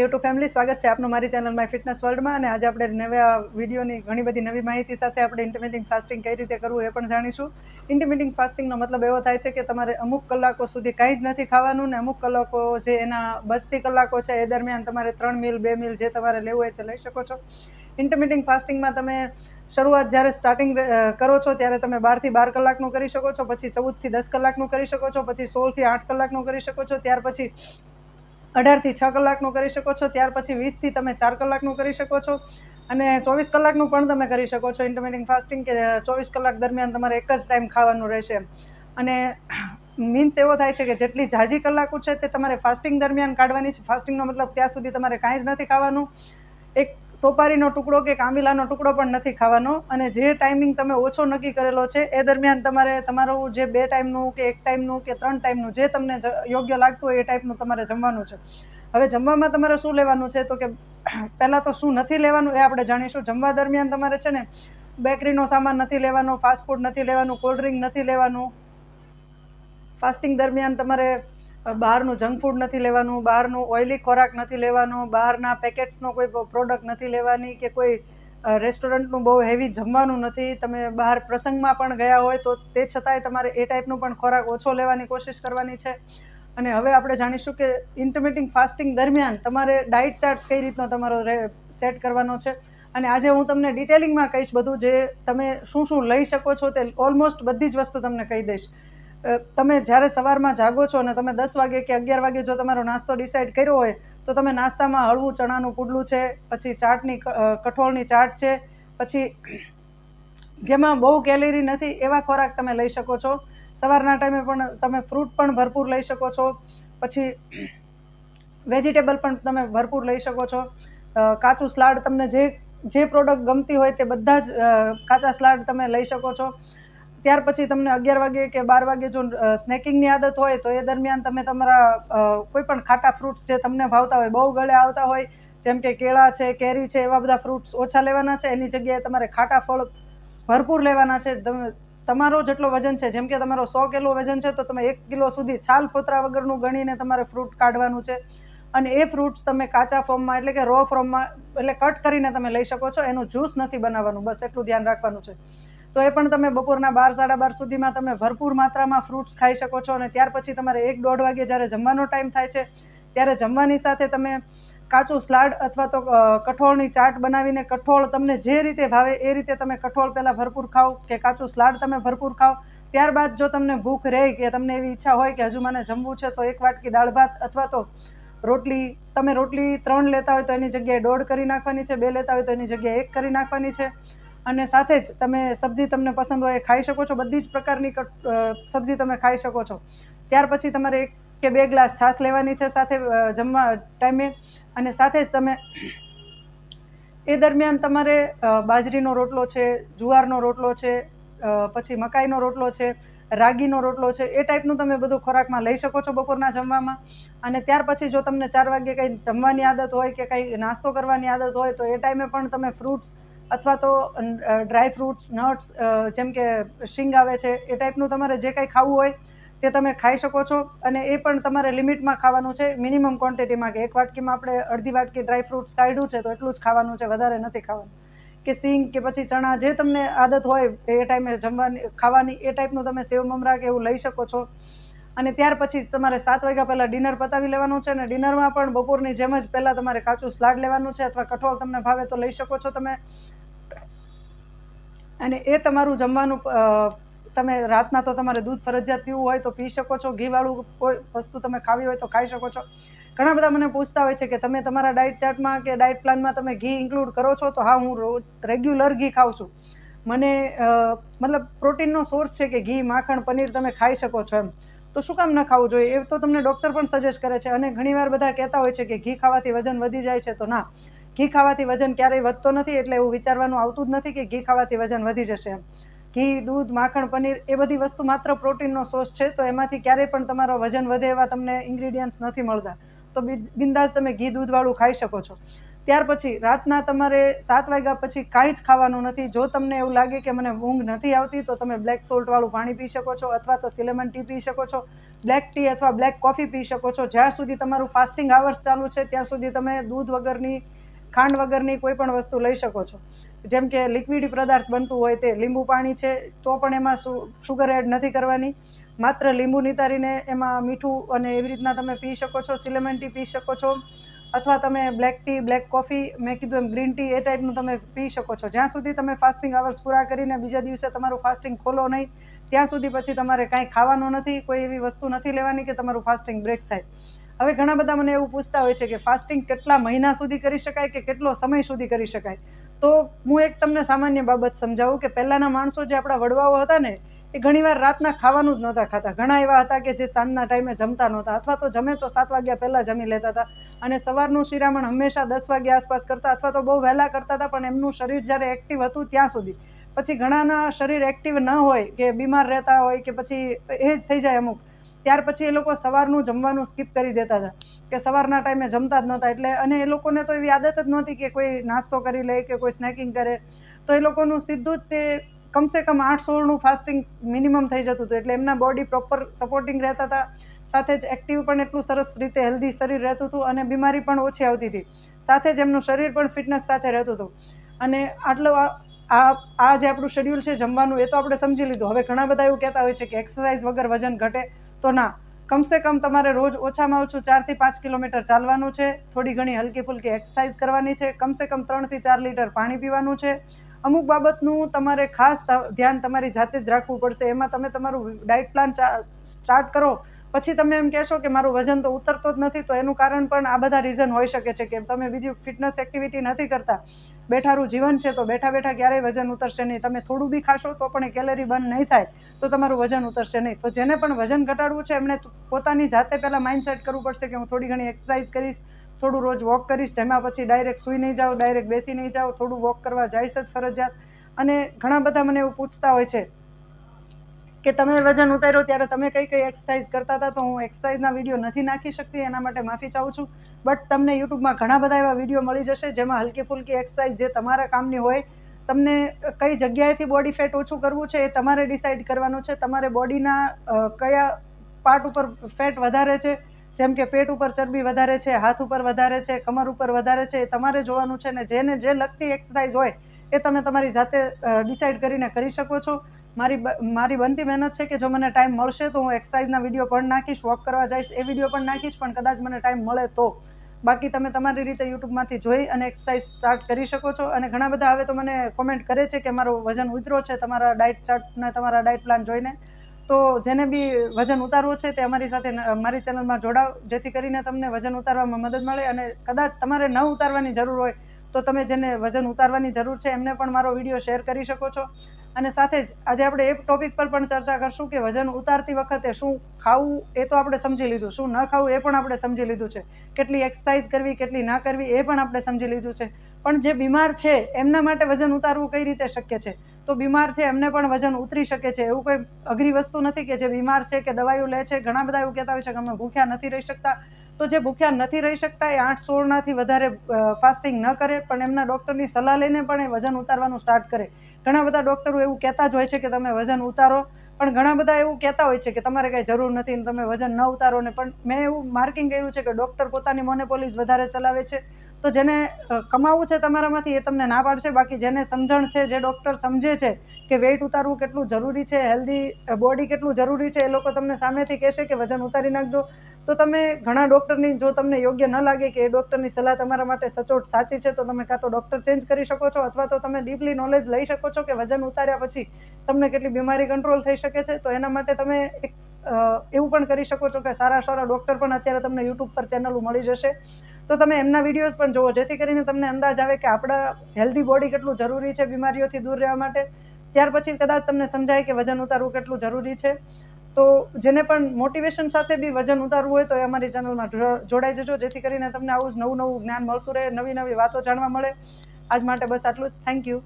YouTube family, સ્વાગત છે આપનું મારી ચેનલ માય ફિટનેસ વર્લ્ડમાં અને આજે આપણે નવા વિડીયોની ઘણી બધી નવી માહિતી સાથે આપણે ઇન્ટરમિટિંગ ફાસ્ટિંગ કઈ રીતે કરવું એ પણ જાણીશું. ઇન્ટરમિટિંગ ફાસ્ટિંગનો મતલબ એવો થાય છે કે તમારે અમુક કલાકો સુધી કાંઈ જ નથી ખાવાનું ને અમુક કલાકો જે એના બચતી કલાકો છે એ દરમિયાન તમારે ત્રણ મિલ બે મિલ જે તમારે લેવું હોય તે લઈ શકો છો. ઇન્ટરમિટિંગ ફાસ્ટિંગમાં તમે શરૂઆત જ્યારે સ્ટાર્ટિંગ કરો છો ત્યારે તમે બારથી બાર કલાકનું કરી શકો છો, પછી ચૌદથી દસ કલાકનું કરી શકો છો, પછી સોળથી આઠ કલાકનું કરી શકો છો, ત્યાર પછી અઢારથી છ કલાકનું કરી શકો છો, ત્યાર પછી વીસથી તમે ચાર કલાકનું કરી શકો છો અને ચોવીસ કલાકનું પણ તમે કરી શકો છો ઇન્ટરમિટિંગ ફાસ્ટિંગ કે ચોવીસ કલાક દરમિયાન તમારે એક જ ટાઈમ ખાવાનું રહેશે. અને મીન્સ એવો થાય છે કે જેટલી ઝાઝી કલાકો છે તે તમારે ફાસ્ટિંગ દરમિયાન કાઢવાની છે. ફાસ્ટિંગનો મતલબ ત્યાં સુધી તમારે કાંઈ જ નથી ખાવાનું. એક સોપારીનો ટુકડો કે કામિલાનો ટુકડો પણ નથી ખાવાનો અને જે ટાઈમિંગ તમે ઓછો નક્કી કરેલો છે, એ દરમિયાન તમારે તમારું જે બે ટાઈમનું કે એક ટાઈમનું કે ત્રણ ટાઈમનું જે તમને યોગ્ય લાગતું હોય એ ટાઈપનું તમારે જમવાનું છે. હવે જમવામાં તમારે શું લેવાનું છે? તો કે પહેલાં તો શું નથી લેવાનું એ આપણે જાણીશું. જમવા દરમિયાન તમારે છે ને બેકરીનો સામાન નથી લેવાનો ફાસ્ટફૂડ નથી લેવાનું કોલ્ડ ડ્રિંક નથી લેવાનું. ફાસ્ટિંગ દરમિયાન તમારે બહારનું જંક ફૂડ નથી લેવાનું, બહારનું ઓઇલી ખોરાક નથી લેવાનો, બહારના પેકેટ્સનો કોઈ પ્રોડક્ટ નથી લેવાની કે કોઈ રેસ્ટોરન્ટનું બહુ હેવી જમવાનું નથી, તમે બહાર પ્રસંગમાં પણ ગયા હોય તો તે છતાંય તમારે એ ટાઈપનું પણ ખોરાક ઓછો લેવાની કોશિશ કરવાની છે. અને હવે આપણે જાણીશું કે ઇન્ટરમિટિંગ ફાસ્ટિંગ દરમિયાન તમારે ડાયટ ચાર્ટ કઈ રીતનો તમારો સેટ કરવાનો છે. અને આજે હું તમને ડિટેલિંગમાં કહીશ બધું જે તમે શું શું લઈ શકો છો તે ઓલમોસ્ટ બધી જ વસ્તુ તમને કહી દઈશ. તમે જ્યારે સવારમાં જાગો છો અને તમે દસ વાગે કે અગિયાર વાગે જો તમારો નાસ્તો ડિસાઈડ કર્યો હોય, તો તમે નાસ્તામાં હળવું ચણાનું પુડલું છે, પછી ચાટની કઠોળની ચાટ છે, પછી જેમાં બહુ કેલેરી નથી એવા ખોરાક તમે લઈ શકો છો. સવારના ટાઈમે પણ તમે ફ્રૂટ પણ ભરપૂર લઈ શકો છો. પછી વેજીટેબલ પણ તમે ભરપૂર લઈ શકો છો. કાચું સલાડ તમને જે જે પ્રોડક્ટ ગમતી હોય તે બધા જ કાચા સલાડ તમે લઈ શકો છો. ત્યાર પછી તમને અગિયાર વાગે કે બાર વાગે જો સ્નેકિંગની આદત હોય તો એ દરમિયાન તમે તમારા કોઈ પણ ખાટા ફ્રૂટ્સ જે તમને ભાવતા હોય, બહુ ગળે આવતા હોય, જેમ કે કેળા છે, કેરી છે, એવા બધા ફ્રૂટ્સ ઓછા લેવાના છે, એની જગ્યાએ તમારે ખાટા ફળ ભરપૂર લેવાના છે. તમે, તમારો જેટલો વજન છે, જેમ કે તમારો સો કિલો વજન છે, તો તમે એક કિલો સુધી છાલ ફોતરા વગરનું ગણીને તમારે ફ્રૂટ કાઢવાનું છે. અને એ ફ્રૂટ્સ તમે કાચા ફોર્મમાં, એટલે કે રો ફોર્મમાં એટલે કટ કરીને તમે લઈ શકો છો. એનું જ્યુસ નથી બનાવવાનું, બસ એટલું ધ્યાન રાખવાનું છે. તો એ પણ તમે બપોરના બાર, સાડા બાર સુધીમાં તમે ભરપૂર માત્રામાં ફ્રૂટ્સ ખાઈ શકો છો અને ત્યાર પછી તમારે એક દોઢ વાગે જ્યારે જમવાનો ટાઈમ થાય છે, ત્યારે જમવાની સાથે તમે કાચું સ્લાડ અથવા તો કઠોળની ચાટ બનાવીને કઠોળ તમને જે રીતે ભાવે એ રીતે તમે કઠોળ પહેલાં ભરપૂર ખાઓ કે કાચું સ્લાડ તમે ભરપૂર ખાઓ. ત્યારબાદ જો તમને ભૂખ રહે કે તમને એવી ઈચ્છા હોય કે હજુ મને જમવું છે, તો એક વાટકી દાળ ભાત અથવા તો રોટલી, તમે રોટલી ત્રણ લેતા હોય તો એની જગ્યાએ દોઢ કરી નાખવાની છે, બે લેતા હોય તો એની જગ્યાએ એક કરી નાખવાની છે. અને સાથે જ તમે સબ્જી તમને પસંદ હોય ખાઈ શકો છો. બધી જ પ્રકારની સબ્જી તમે ખાઈ શકો છો. ત્યાર પછી તમારે એક કે બે ગ્લાસ છાશ લેવાની છે સાથે જમવા ટાઈમે. અને સાથે જ તમે એ દરમિયાન તમારે બાજરીનો રોટલો છે, જુવારનો રોટલો છે પછી મકાઈનો રોટલો છે, રાગીનો રોટલો છે, એ ટાઈપનું તમે બધું ખોરાકમાં લઈ શકો છો બપોરના જમવામાં. અને ત્યાર પછી જો તમને ચાર વાગે કંઈ જમવાની આદત હોય કે કંઈ નાસ્તો કરવાની આદત હોય તો એ ટાઈમે પણ તમે ફ્રૂટ્સ અથવા તો ડ્રાય ફ્રૂટ્સ નટ્સ જેમ કે શીંગ આવે છે, એ ટાઈપનું તમારે જે કંઈ ખાવું હોય, તે તમે ખાઈ શકો છો. અને એ પણ તમારે લિમિટમાં ખાવાનું છે. મિનિમમ ક્વોન્ટિટીમાં કે એક વાટકીમાં આપણે અડધી વાટકી ડ્રાય ફ્રૂટ્સ કાઢ્યું છે, તો એટલું જ ખાવાનું છે, વધારે નથી ખાવાનું. કે સિંગ કે પછી ચણા, જે તમને આદત હોય, એ ટાઈમે જમવાની, ખાવાની, એ ટાઈપનું તમે સેવ મમરા કે એવું લઈ શકો છો. અને ત્યાર પછી તમારે સાત વાગ્યા પહેલાં ડિનર પતાવી લેવાનું છે, અને ડિનરમાં પણ બપોરની જેમ જ પહેલાં તમારે કાચું સ્લાડ લેવાનું છે, અથવા કઠોળ તમને ભાવે તો લઈ શકો છો તમે. અને એ તમારું જમવાનું તમે રાતના તો તમારે દૂધ ફરજિયાત પીવું હોય તો પી શકો છો. ઘીવાળું કોઈ વસ્તુ તમે ખાવી હોય તો ખાઈ શકો છો. ઘણા બધા મને પૂછતા હોય છે કે તમે તમારા ડાયટ ચાર્ટમાં કે ડાયટ પ્લાનમાં તમે ઘી ઇન્ક્લુડ કરો છો? તો હા, હું રોજ રેગ્યુલર ઘી ખાઉં છું. મને મતલબ પ્રોટીનનો સોર્સ છે કે ઘી, માખણ, પનીર તમે ખાઈ શકો છો એમ. તો શું કામ ન ખાવું જોઈએ? એ તો તમને ડૉક્ટર પણ સજેસ્ટ કરે છે અને ઘણીવાર બધા કહેતા હોય છે કે ઘી ખાવાથી વજન વધી જાય છે તો ના. ઘી ખાવાથી વજન ક્યારેય વધતો નથી એટલે એવું વિચારવાનું આવતું જ નથી કે ઘી ખાવાથી વજન વધી જશે એમ. ઘી, દૂધ, માખણ, પનીર એ બધી વસ્તુ માત્ર પ્રોટીનનો સોર્સ છે, તો એમાંથી ક્યારેય પણ તમારો વજન વધે એવા તમને ઇન્ગ્રીડિયન્ટ્સ નથી મળતા. તો બિંદાસ તમે ઘી, દૂધવાળું ખાઈ શકો છો. ત્યાર પછી રાતના તમારે સાત વાગ્યા પછી કાંઈ જ ખાવાનું નથી. જો તમને એવું લાગે કે મને ઊંઘ નથી આવતી, તો તમે બ્લેક સોલ્ટવાળું પાણી પી શકો છો અથવા તો સિલેમન ટી પી શકો છો બ્લેક ટી અથવા બ્લેક કોફી પી શકો છો. જ્યાં સુધી તમારું ફાસ્ટિંગ આવર્સ ચાલુ છે, ત્યાં સુધી તમે દૂધ વગરની ખાંડ વગરની કોઈ પણ વસ્તુ લઈ શકો છો. જેમ કે લિક્વિડ પદાર્થ બનતું હોય તે લીંબુ પાણી છે, તો પણ એમાં શુગર એડ નથી કરવાની. માત્ર લીંબુ નિતારીને એમાં મીઠું અને એવી રીતના તમે પી શકો છો સિલેમન ટી પી શકો છો, અથવા તમે બ્લેક ટી બ્લેક કોફી મેં કીધું એમ ગ્રીન ટી એ ટાઈપનું તમે પી શકો છો. જ્યાં સુધી તમે ફાસ્ટિંગ આવર્સ પૂરા કરીને બીજા દિવસે તમારું ફાસ્ટિંગ ખોલો નહીં, ત્યાં સુધી પછી તમારે કાંઈ ખાવાનું નથી, કોઈ એવી વસ્તુ નથી લેવાની કે તમારું ફાસ્ટિંગ બ્રેક થાય. હવે ઘણા બધા મને એવું પૂછતા હોય છે કે ફાસ્ટિંગ કેટલા મહિના સુધી કરી શકાય કે કેટલો સમય સુધી કરી શકાય? તો હું એક તમને સામાન્ય બાબત સમજાવું કે પહેલાંના માણસો જે આપણા વડવાઓ હતા ને, એ ઘણીવાર રાતના ખાવાનું જ નહોતા ખાતા. ઘણા એવા હતા કે જે સાંજના ટાઈમે જમતા નહોતા અથવા તો જમે તો સાત વાગ્યા પહેલાં જમી લેતા હતા અને સવારનું શિરામણ હંમેશા દસ વાગ્યા આસપાસ કરતા અથવા તો બહુ વહેલા કરતા હતા, પણ એમનું શરીર જ્યારે એક્ટિવ હતું ત્યાં સુધી. પછી ઘણાના શરીર એક્ટિવ ન હોય કે બીમાર રહેતા હોય કે પછી એજ થઈ જાય અમુક ત્યાર પછી એ લોકો સવારનું જમવાનું સ્કીપ કરી દેતા હતા. કે સવારના ટાઈમે જમતા જ નહોતા એટલે અને એ લોકોને તો એવી આદત જ નહોતી કે કોઈ નાસ્તો કરી લે કે કોઈ સ્નેકિંગ કરે. તો એ લોકોનું સીધું જ તે કમસે કમ આઠ સોળનું ફાસ્ટિંગ મિનિમમ થઈ જતું હતું. એટલે એમના બોડી પ્રોપર સપોર્ટિંગ રહેતા હતા. સાથે જ એક્ટિવ પણ એટલું સરસ રીતે હેલ્ધી શરીર રહેતું હતું અને બીમારી પણ ઓછી આવતી હતી. સાથે જ એમનું શરીર પણ ફિટનેસ સાથે રહેતું હતું. અને આટલો આ આ જે આપણું શેડ્યુલ છે જમવાનું, એ તો આપણે સમજી લીધું. હવે ઘણા બધા એવું કહેતા હોય છે કે એક્સરસાઇઝ વગર વજન ઘટે. તો ના, કમસે કમ તમારે રોજ ઓછામાં ઓછું ચારથી પાંચ કિલોમીટર ચાલવાનું છે, થોડી ઘણી હલકી ફુલકી એક્સરસાઇઝ કરવાની છે, કમસે કમ ત્રણથી ચાર લીટર પાણી પીવાનું છે. અમુક બાબતનું તમારે ખાસ ધ્યાન તમારી જાતે જ રાખવું પડશે, એમાં તમે તમારું ડાયટ પ્લાન સ્ટાર્ટ કરો. પછી તમે એમ કહેશો કે મારું વજન તો ઉતરતો જ નથી, તો એનું કારણ પણ આ બધા રીઝન હોઈ શકે છે કે તમે બીજી ફિટનેસ એક્ટિવિટી નથી કરતા. બેઠારું જીવન છે તો બેઠા બેઠા ક્યારેય વજન ઉતરશે નહીં. તમે થોડું બી ખાશો તો પણ એ કેલેરી બંધ નહીં થાય, તો તમારું વજન ઉતરશે નહીં. તો જેને પણ વજન ઘટાડવું છે એમણે પોતાની જાતે પહેલાં માઇન્ડસેટ કરવું પડશે કે હું થોડી ઘણી એક્સરસાઇઝ કરીશ, થોડું રોજ વોક કરીશ, જેમાં પછી ડાયરેક્ટ સૂઈ નહીં જાઓ ડાયરેક્ટ બેસી નહીં જાઓ, થોડું વોક કરવા જઈશ જ ફરજિયાત. અને ઘણા બધા મને એવું પૂછતા હોય છે કે તમે વજન ઉતાર્યો ત્યારે તમે કઈ કઈ એક્સરસાઇઝ કરતા હતા, તો હું એક્સરસાઇઝના વીડિયો નથી નાખી શકતી, એના માટે માફી ચાહું છું. બટ તમને યુટ્યુબમાં ઘણા બધા એવા વીડિયો મળી જશે, જેમાં હલકી ફુલકી એક્સરસાઇઝ જે તમારા કામની હોય, તમને કઈ જગ્યાએથી બોડી ફેટ ઓછું કરવું છે એ તમારે ડિસાઇડ કરવાનું છે. તમારે બોડીના કયા પાર્ટ ઉપર ફેટ વધારે છે, જેમ કે પેટ ઉપર ચરબી વધારે છે, હાથ ઉપર વધારે છે, કમર ઉપર વધારે છે, એ તમારે જોવાનું છે ને જેને જે લગતી એક્સરસાઇઝ હોય, એ તમે તમારી જાતે ડિસાઇડ કરીને કરી શકો છો. મારી મારી બનતી મહેનત છે કે જો મને ટાઈમ મળશે તો હું એક્સરસાઇઝના વીડિયો પણ નાખીશ, વોક કરવા જઈશ, એ વીડિયો પણ નાખીશ, પણ કદાચ મને ટાઈમ મળે તો. બાકી તમે તમારી રીતે યુટ્યુબમાંથી જોઈ અને એક્સરસાઇઝ સ્ટાર્ટ કરી શકો છો. અને ઘણા બધા હવે તો મને કોમેન્ટ કરે છે કે મારું વજન ઉતરો છે, તમારા ડાયટ ચાર્ટને તમારા ડાયટ પ્લાન જોઈને. તો જેને બી વજન ઉતારવું છે તે અમારી સાથે મારી ચેનલમાં જોડાવ, જેથી કરીને તમને વજન ઉતારવામાં મદદ મળે. અને કદાચ તમારે ન ઉતારવાની જરૂર હોય, તો તમે જેને વજન ઉતારવાની જરૂર છે એમને પણ મારો વીડિયો શેર કરી શકો છો. અને સાથે જ આજે આપણે એ ટોપિક પર પણ ચર્ચા કરશું કે વજન ઉતારતી વખતે શું ખાવું એ તો આપણે સમજી લીધું, શું ન ખાવું એ પણ આપણે સમજી લીધું છે. કેટલી એક્સરસાઇઝ કરવી, કેટલી ના કરવી એ પણ આપણે સમજી લીધું છે. પણ જે બીમાર છે, એમના માટે વજન ઉતારવું કઈ રીતે શક્ય છે? તો બીમાર છે, એમને પણ વજન ઉતરી શકે છે. એવું કોઈ અઘરી વસ્તુ નથી કે જે બીમાર છે કે દવાઈઓ લે છે. ઘણા બધા એવું કહેતા હોય છે કે અમે ભૂખ્યા નથી રહી શકતા. તો જે ભૂખ્યા નથી રહી શકતા એ આઠ સોળનાથી વધારે ફાસ્ટિંગ ન કરે, પણ એમના ડૉક્ટરની સલાહ લઈને પણ એ વજન ઉતારવાનું સ્ટાર્ટ કરે. ઘણા બધા ડૉક્ટરો એવું કહેતા જ હોય છે કે તમે વજન ઉતારો, પણ ઘણા બધા એવું કહેતા હોય છે કે તમારે કાંઈ જરૂર નથી તમે વજન ન ઉતારો ને પણ મેં એવું માર્કિંગ કર્યું છે કે ડૉક્ટર પોતાની મોનોપોલીઝ વધારે ચલાવે છે. તો જેને કમાવું છે તમારામાંથી એ તમને ના પાડશે, બાકી જેને સમજણ છે, જે ડૉક્ટર સમજે છે કે વેઇટ ઉતારવું કેટલું જરૂરી છે હેલ્ધી બોડી કેટલું જરૂરી છે, એ લોકો તમને સામેથી કહેશે કે વજન ઉતારી નાખજો. તો તમે ઘણા ડૉક્ટરની જો તમને યોગ્ય ન લાગે કે એ ડૉક્ટરની સલાહ તમારા માટે સચોટ સાચી છે, તો તમે કાં તો ડૉક્ટર ચેન્જ કરી શકો છો અથવા તો તમે ડીપલી નોલેજ લઈ શકો છો કે વજન ઉતાર્યા પછી તમને કેટલી બીમારી કંટ્રોલ થઈ શકે છે, તો એના માટે તમે એક એવું પણ કરી શકો છો કે સારા સારા ડૉક્ટર પણ અત્યારે તમને યુટ્યુબ પર ચેનલો મળી જશે. તો તમે એમના વિડીયોઝ પણ જુઓ, જેથી કરીને તમને અંદાજ આવે કે આપણા હેલ્ધી બોડી કેટલું જરૂરી છે બીમારીઓથી દૂર રહેવા માટે. ત્યાર પછી કદાચ તમને સમજાય કે વજન ઉતારવું કેટલું જરૂરી છે. તો જેને પણ મોટિવેશન સાથે બી વજન ઉતારવું હોય તો એ અમારી ચેનલમાં જોડાઈ જજો. જેથી કરીને તમને આવું જ નવું નવું જ્ઞાન મળતું રહે નવી નવી વાતો જાણવા મળે. આજ માટે બસ આટલું જ. Thank you